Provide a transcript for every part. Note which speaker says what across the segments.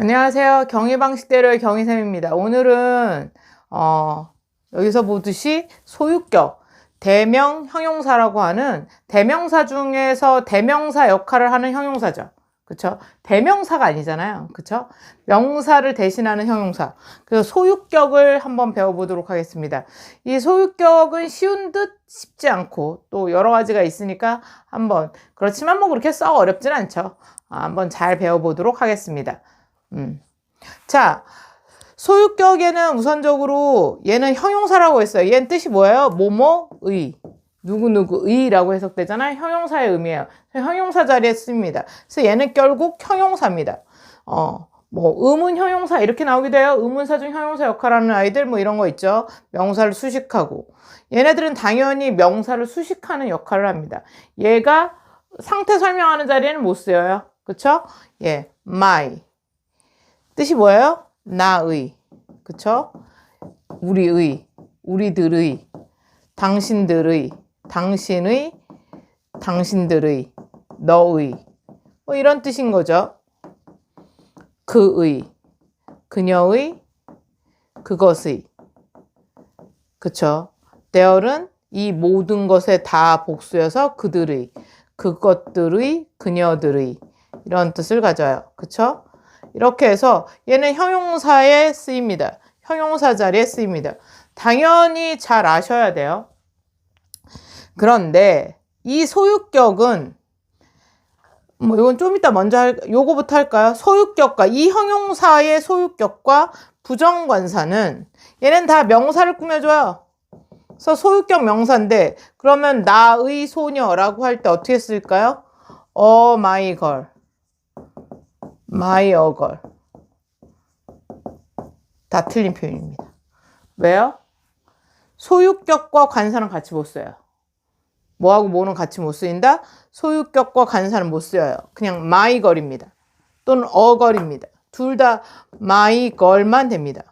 Speaker 1: 안녕하세요. 경희방식대로의 경희쌤입니다. 오늘은 어, 여기서 보듯이 소유격, 대명 형용사라고 하는 대명사 중에서 대명사 역할을 하는 형용사죠. 그쵸? 대명사가 아니잖아요. 그쵸? 명사를 대신하는 형용사. 그래서 소유격을 한번 배워보도록 하겠습니다. 이 소유격은 쉬운 듯 쉽지 않고 또 여러 가지가 있으니까 한번 그렇지만 뭐 그렇게 썩 어렵진 않죠. 아, 한번 잘 배워보도록 하겠습니다. 음. 자, 소유격에는 우선적으로 얘는 형용사라고 했어요. 얘는 뜻이 뭐예요? 뭐뭐의. 누구누구의라고 해석되잖아요. 형용사의 의미예요. 형용사 자리에 씁니다. 그래서 얘는 결국 형용사입니다. 어, 뭐 의문 형용사 이렇게 나오기도 해요. 의문사 중 형용사 역할하는 아이들 뭐 이런 거 있죠. 명사를 수식하고. 얘네들은 당연히 명사를 수식하는 역할을 합니다. 얘가 상태 설명하는 자리에는 못 쓰여요. 그쵸? 예, my. 뜻이 뭐예요? 나의. 그쵸? 우리의, 우리들의, 당신들의, 당신의, 당신들의, 너의. 뭐 이런 뜻인 거죠. 그의, 그녀의, 그것의. 그쵸? there은 이 모든 것에 다 복수여서 그들의, 그것들의, 그녀들의 이런 뜻을 가져요. 그쵸? 이렇게 해서 얘는 형용사에 쓰입니다. 형용사 자리에 쓰입니다. 당연히 잘 아셔야 돼요. 그런데 이 소유격은 뭐 이건 좀 이따 먼저 할 요거부터 할까요? 소유격과 이 형용사의 소유격과 부정관사는 얘는 다 명사를 꾸며줘요. 그래서 소유격 명사인데 그러면 나의 소녀라고 할 때 어떻게 쓸까요? 어 마이 걸 my girl. 다 틀린 표현입니다. 왜요? 소유격과 관사는 같이 못 써요. 뭐하고 뭐는 같이 못 쓰인다? 소유격과 관사는 못 써요. 그냥 my girl입니다. 또는 girl입니다. 둘 다 my girl만 됩니다.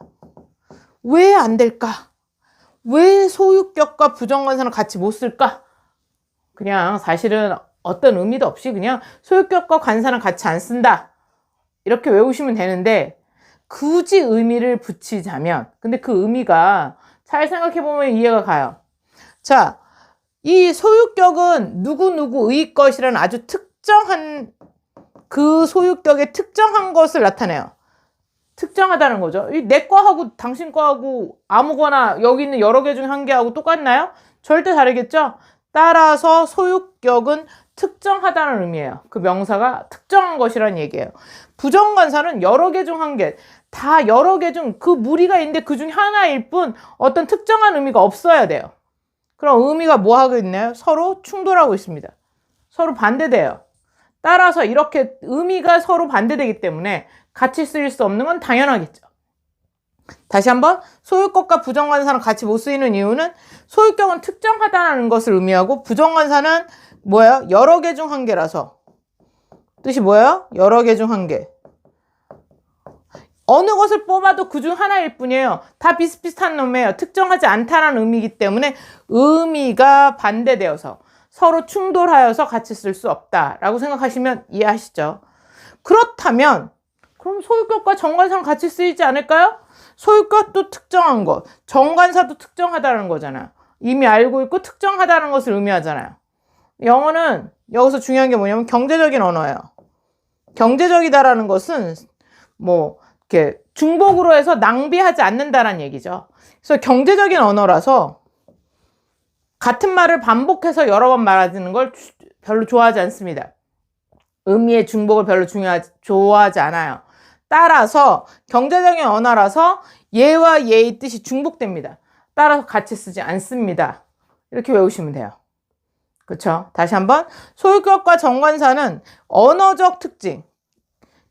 Speaker 1: 왜 안 될까? 왜 소유격과 부정관사는 같이 못 쓸까? 그냥 사실은 어떤 의미도 없이 그냥 소유격과 관사는 같이 안 쓴다. 이렇게 외우시면 되는데 굳이 의미를 붙이자면 근데 그 의미가 잘 생각해 보면 이해가 가요. 자, 이 소유격은 누구누구의 것이라는 아주 특정한 그 소유격의 특정한 것을 나타내요. 특정하다는 거죠. 내 거하고 당신 거하고 아무거나 여기 있는 여러 개 중 한 개하고 똑같나요? 절대 다르겠죠? 따라서 소유격은 특정하다는 의미예요. 그 명사가 특정한 것이라는 얘기예요. 부정관사는 여러 개 중 한 개, 다 여러 개 중 그 무리가 있는데 그 중 하나일 뿐 어떤 특정한 의미가 없어야 돼요. 그럼 의미가 뭐 하고 있나요? 서로 충돌하고 있습니다. 서로 반대돼요. 따라서 이렇게 의미가 서로 반대되기 때문에 같이 쓰일 수 없는 건 당연하겠죠. 다시 한번 소유격과 부정관사는 같이 못 쓰이는 이유는 소유격은 특정하다는 것을 의미하고 부정관사는 뭐예요? 여러 개 중 한 개라서 뜻이 뭐예요? 여러 개 중 한 개. 어느 것을 뽑아도 그 중 하나일 뿐이에요. 다 비슷비슷한 놈이에요. 특정하지 않다는 의미이기 때문에 의미가 반대되어서 서로 충돌하여서 같이 쓸 수 없다라고 생각하시면 이해하시죠? 그렇다면 그럼 소유격과 정관사는 같이 쓰이지 않을까요? 소유격도 특정한 것, 정관사도 특정하다는 거잖아요. 이미 알고 있고 특정하다는 것을 의미하잖아요. 영어는 여기서 중요한 게 뭐냐면 경제적인 언어예요. 경제적이다라는 것은 뭐 이렇게 중복으로 해서 낭비하지 않는다라는 얘기죠. 그래서 경제적인 언어라서 같은 말을 반복해서 여러 번 말하는 걸 별로 좋아하지 않습니다. 의미의 중복을 별로 중요하지, 좋아하지 않아요. 따라서 경제적인 언어라서 얘와 얘의 뜻이 중복됩니다. 따라서 같이 쓰지 않습니다. 이렇게 외우시면 돼요. 그렇죠? 다시 한번 소유격과 정관사는 언어적 특징,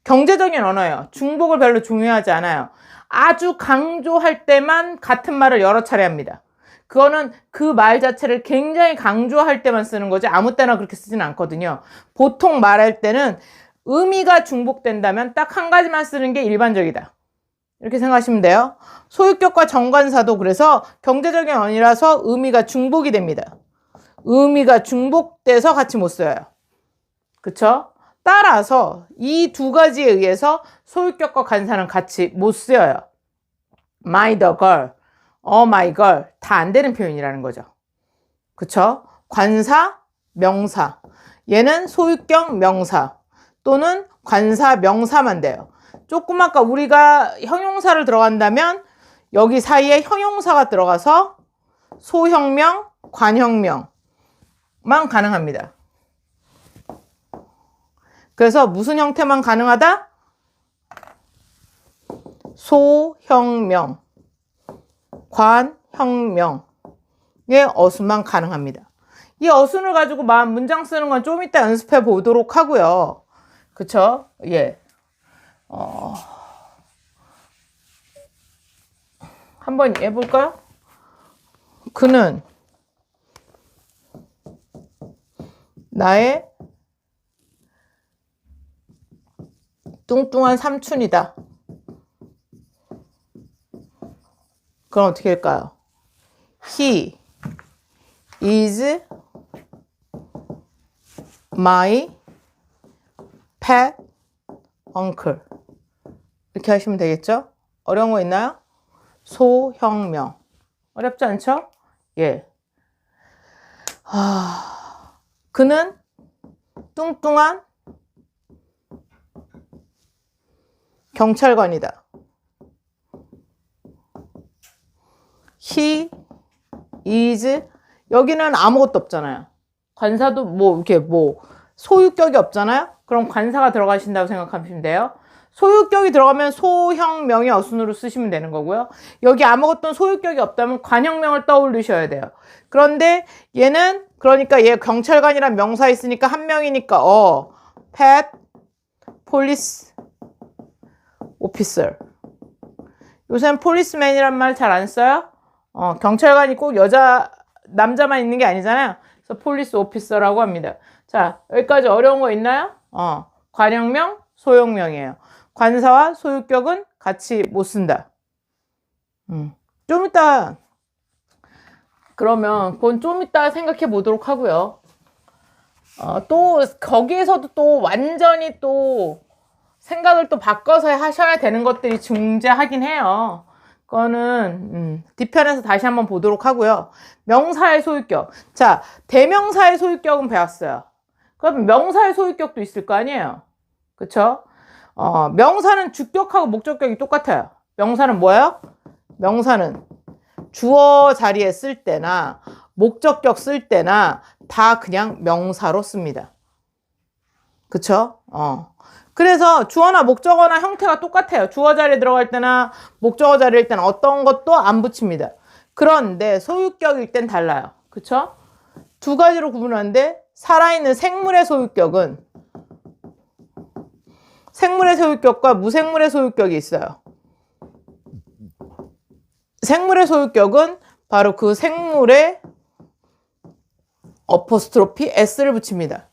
Speaker 1: 경제적인 언어예요. 중복을 별로 중요하지 않아요. 아주 강조할 때만 같은 말을 여러 차례 합니다. 그거는 그 말 자체를 굉장히 강조할 때만 쓰는 거지 아무 때나 그렇게 쓰지는 않거든요. 보통 말할 때는 의미가 중복된다면 딱 한 가지만 쓰는 게 일반적이다. 이렇게 생각하시면 돼요. 소유격과 정관사도 그래서 경제적인 언이라서 의미가 중복이 됩니다. 의미가 중복돼서 같이 못 써요. 그쵸? 따라서 이 두 가지에 의해서 소유격과 관사는 같이 못 쓰여요. my the girl, oh my girl 다 안 되는 표현이라는 거죠. 그쵸? 관사, 명사. 얘는 소유격 명사 또는 관사 명사만 돼요. 조금 아까 우리가 형용사를 들어간다면 여기 사이에 형용사가 들어가서 소형명, 관형명만 가능합니다. 그래서 무슨 형태만 가능하다? 소형명, 관형명의 어순만 가능합니다. 이 어순을 가지고 만 문장 쓰는 건 좀 이따 연습해 보도록 하고요. 그쵸? 예. 어... 한번 해볼까요? 그는 나의 뚱뚱한 삼촌이다. 그럼 어떻게 할까요? He is my pet uncle. 이렇게 하시면 되겠죠? 어려운 거 있나요? 소형명. 어렵지 않죠? 예. 아, 그는 뚱뚱한 경찰관이다. He is 여기는 아무것도 없잖아요. 관사도 뭐 이렇게 뭐 소유격이 없잖아요. 그럼 관사가 들어가신다고 생각하시면 돼요. 소유격이 들어가면 소형명의 어순으로 쓰시면 되는 거고요. 여기 아무것도 소유격이 없다면 관형명을 떠올리셔야 돼요. 그런데 얘는 그러니까 얘 경찰관이란 명사 있으니까 한 명이니까 어, pet, police, officer. 요새는 policeman이란 말 잘 안 써요? 어, 경찰관이 꼭 여자 남자만 있는 게 아니잖아요. 그래서 police officer라고 합니다. 자, 여기까지 어려운 거 있나요? 어, 관형명, 소형명이에요. 관사와 소유격은 같이 못 쓴다. 음. 좀 이따 그러면 그건 좀 이따 생각해 보도록 하고요. 어, 또 거기에서도 또 완전히 또 생각을 또 바꿔서 하셔야 되는 것들이 존재하긴 해요. 그거는 음, 뒤편에서 다시 한번 보도록 하고요. 명사의 소유격. 자, 대명사의 소유격은 배웠어요. 그럼 명사의 소유격도 있을 거 아니에요. 그쵸? 어, 명사는 주격하고 목적격이 똑같아요. 명사는 뭐예요? 명사는 주어 자리에 쓸 때나 목적격 쓸 때나 다 그냥 명사로 씁니다. 그쵸? 어. 그래서 주어나 목적어나 형태가 똑같아요. 주어 자리에 들어갈 때나 목적어 자리일 때는 어떤 것도 안 붙입니다. 그런데 소유격일 땐 달라요. 그쵸? 두 가지로 구분하는데 살아있는 생물의 소유격은 생물의 소유격과 무생물의 소유격이 있어요. 생물의 소유격은 바로 그 생물의 어퍼스트로피 s를 붙입니다.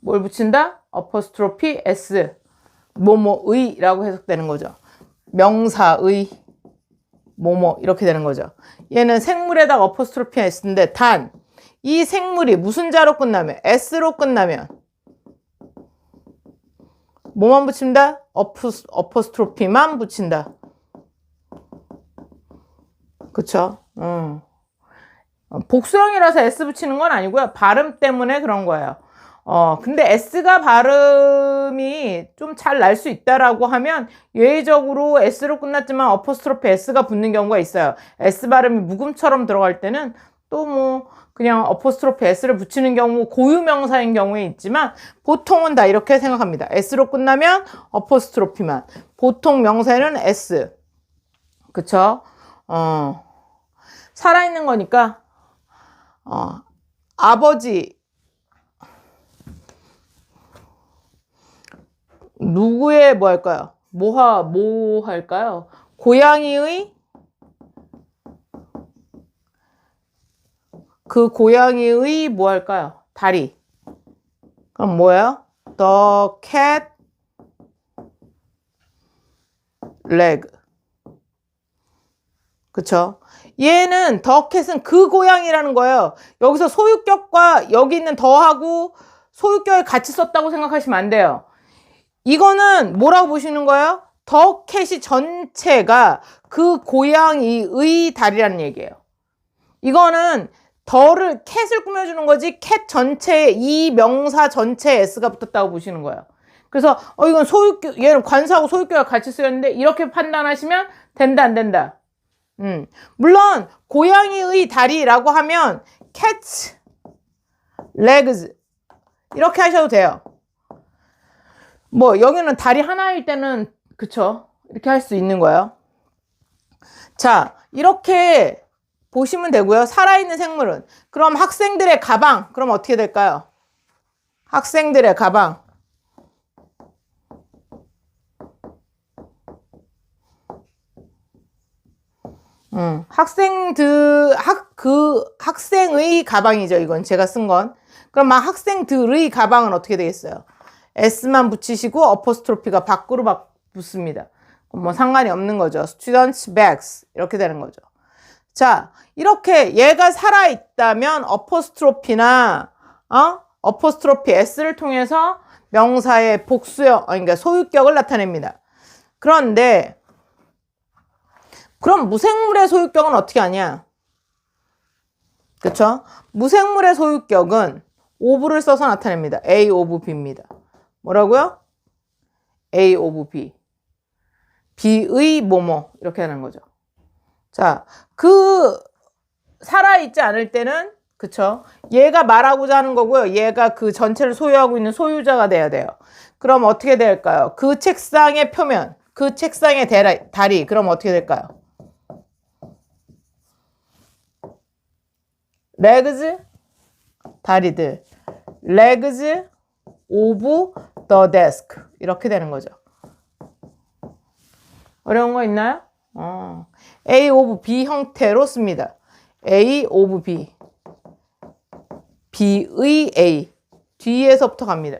Speaker 1: 뭘 붙인다? 어퍼스트로피 s 뭐뭐의라고 해석되는 거죠. 명사의 뭐뭐 이렇게 되는 거죠. 얘는 생물에다가 어퍼스트로피 s인데 단 이 생물이 무슨 자로 끝나면 s로 끝나면 뭐만 붙인다? 어프, 어퍼스트로피만 붙인다. 그쵸? 음. 복수형이라서 S 붙이는 건 아니고요. 발음 때문에 그런 거예요. 어, 근데 S가 발음이 좀 잘 날 수 있다라고 하면 예외적으로 S로 끝났지만 어퍼스트로피 S가 붙는 경우가 있어요. S 발음이 묵음처럼 들어갈 때는 또 뭐 그냥 어퍼스트로피 S를 붙이는 경우 고유명사인 경우에 있지만 보통은 다 이렇게 생각합니다. S로 끝나면 어퍼스트로피만. 보통 명사에는 S. 그쵸? 어, 살아있는 거니까, 어, 아버지, 누구의 뭐 할까요? 뭐하, 뭐 할까요? 고양이의 그 고양이의 뭐 할까요? 다리. 그럼 뭐예요? The cat leg. 그쵸? 얘는 더 캣은 그 고양이라는 거예요. 여기서 소유격과 여기 있는 더하고 소유격을 같이 썼다고 생각하시면 안 돼요. 이거는 뭐라고 보시는 거예요? 더 캣이 전체가 그 고양이의 다리라는 얘기예요. 이거는 더를 캣을 꾸며주는 거지 캣 전체에 이 명사 전체에 s가 붙었다고 보시는 거예요. 그래서 어 이건 소유격 얘는 관사하고 소유격을 같이 쓰였는데 이렇게 판단하시면 된다 안 된다. 음 물론 고양이의 다리라고 하면 cat's legs 이렇게 하셔도 돼요. 뭐 여기는 다리 하나일 때는 그쵸 이렇게 할 수 있는 거예요. 자 이렇게 보시면 되고요. 살아있는 생물은 그럼 학생들의 가방 그럼 어떻게 될까요? 학생들의 가방 음, 학생들 학 그 학생의 가방이죠. 이건 제가 쓴 건. 그럼 막 학생들의 가방은 어떻게 되겠어요? S만 붙이시고 어퍼스트로피가 밖으로 막 붙습니다. 뭐 상관이 없는 거죠. students bags 이렇게 되는 거죠. 자, 이렇게 얘가 살아 있다면 어퍼스트로피나 어? 어퍼스트로피 s를 통해서 명사의 복수형, 아니, 그러니까 소유격을 나타냅니다. 그런데 그럼 무생물의 소유격은 어떻게 하냐? 그쵸? 무생물의 소유격은 오브를 써서 나타냅니다. A 오브 B입니다. 뭐라고요? A 오브 B. B의 뭐뭐 이렇게 하는 거죠. 자, 그 살아있지 않을 때는 그쵸? 얘가 말하고자 하는 거고요. 얘가 그 전체를 소유하고 있는 소유자가 돼야 돼요. 그럼 어떻게 될까요? 그 책상의 표면, 그 책상의 대라, 다리, 그럼 어떻게 될까요? legs 다리들 of the desk 이렇게 되는 거죠. 어려운 거 있나요? 어. A of B 형태로 씁니다. A of B B의 A 뒤에서부터 갑니다.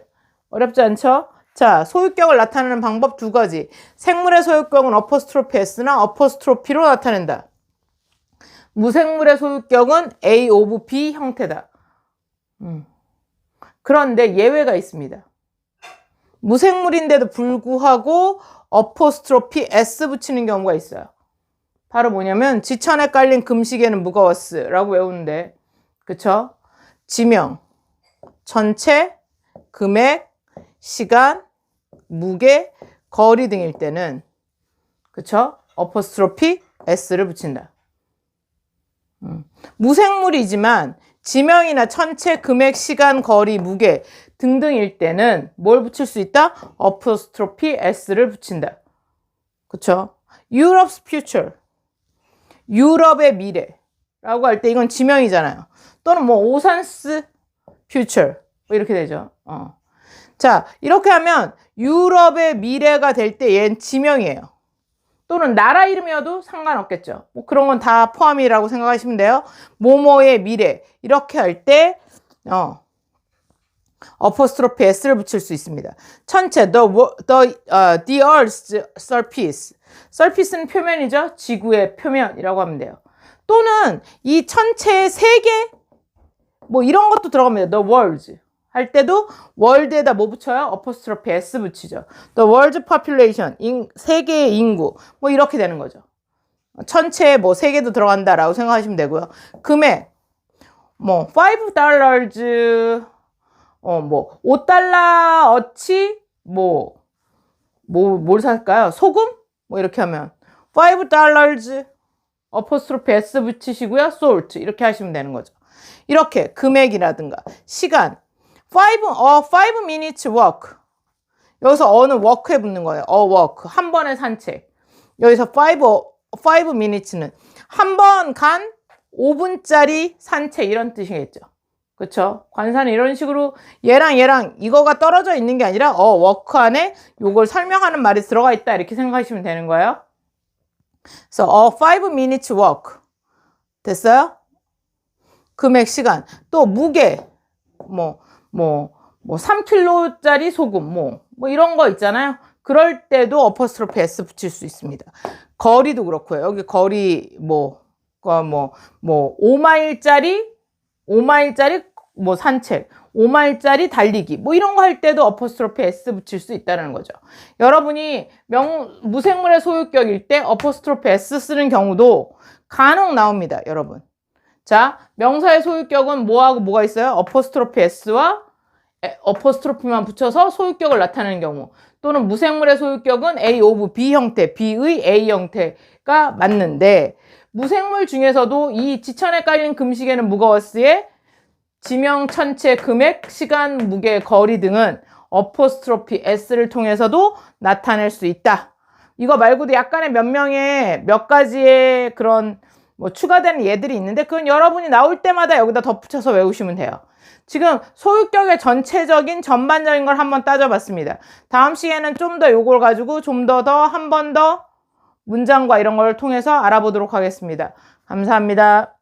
Speaker 1: 어렵지 않죠? 자, 소유격을 나타내는 방법 두 가지. 생물의 소유격은 어퍼스트로피 S나 어퍼스트로피로 나타낸다. 무생물의 소유격은 A of B 형태다. 음. 그런데 예외가 있습니다. 무생물인데도 불구하고 어포스트로피 S 붙이는 경우가 있어요. 바로 뭐냐면 지천에 깔린 금시계는 무거웠스라고 외우는데 그쵸? 지명, 전체, 금액, 시간, 무게, 거리 등일 때는 그쵸? 어포스트로피 S를 붙인다. 음. 무생물이지만 지명이나 천체, 금액, 시간, 거리, 무게 등등일 때는 뭘 붙일 수 있다? 어퍼스트로피 s를 붙인다. 그쵸? Europe's future. 유럽의 미래라고 할 때 이건 지명이잖아요. 또는 뭐 오산스 future 뭐 이렇게 되죠. 어. 자 이렇게 하면 유럽의 미래가 될 때 얘는 지명이에요. 또는 나라 이름이어도 상관없겠죠. 뭐 그런 건 다 포함이라고 생각하시면 돼요. 모모의 미래 이렇게 할때 어, 어퍼스트로피 s를 붙일 수 있습니다. 천체 the, the, uh, the earth's surface surface는 표면이죠. 지구의 표면이라고 하면 돼요. 또는 이 천체의 세계 뭐 이런 것도 들어갑니다. the world 할 때도 월드에다 뭐 붙여요? 어퍼스트로피 s 붙이죠. World population, 인, 세계의 인구 뭐 이렇게 되는 거죠. 천체에 뭐 세계도 들어간다라고 생각하시면 되고요. 금액 뭐5 dollars 어뭐 5달러 어치 뭐 뭐 뭘 살까요? 소금 뭐 이렇게 하면 5 dollars 어퍼스트로피 s 붙이시고요. salt 이렇게 하시면 되는 거죠. 이렇게 금액이라든가 시간 5, 어, 5 minutes walk. 여기서 어느 walk에 붙는 거예요. 어, walk. 한 번의 산책. 여기서 5, 5 minutes는 한 번 간 5분짜리 산책 이런 뜻이겠죠. 그쵸? 관사는 이런 식으로 얘랑 얘랑 이거가 떨어져 있는 게 아니라 어, 워크 안에 요걸 설명하는 말이 들어가 있다 이렇게 생각하시면 되는 거예요. 그래서 어, 5 minutes walk. 됐어요? 금액 시간. 또 무게. 뭐 뭐, 뭐 3kg짜리 소금, 뭐, 뭐 이런 거 있잖아요. 그럴 때도 어퍼스트로피 S 붙일 수 있습니다. 거리도 그렇고요. 여기 거리 뭐, 뭐, 뭐 5마일짜리, 5마일짜리 뭐 산책, 5말짜리 달리기 뭐 이런 거 할 때도 어퍼스트로피 s 붙일 수 있다는 거죠. 여러분이 명 무생물의 소유격일 때 어퍼스트로피 s 쓰는 경우도 간혹 나옵니다, 여러분. 자, 명사의 소유격은 뭐하고 뭐가 있어요? 어퍼스트로피 s와 에- 어퍼스트로피만 붙여서 소유격을 나타내는 경우 또는 무생물의 소유격은 A of B 형태, B의 A 형태가 맞는데 무생물 중에서도 이 지천에 깔린 금시계는 무거웠으에 지명, 천체, 금액, 시간, 무게, 거리 등은 어포스트로피 s를 통해서도 나타낼 수 있다. 이거 말고도 약간의 몇 명의 몇 가지의 그런 뭐 추가되는 예들이 있는데 그건 여러분이 나올 때마다 여기다 덧붙여서 외우시면 돼요. 지금 소유격의 전체적인 전반적인 걸 한번 따져봤습니다. 다음 시간에는 좀 더 요걸 가지고 좀 더 더 한번더 문장과 이런 걸 통해서 알아보도록 하겠습니다. 감사합니다.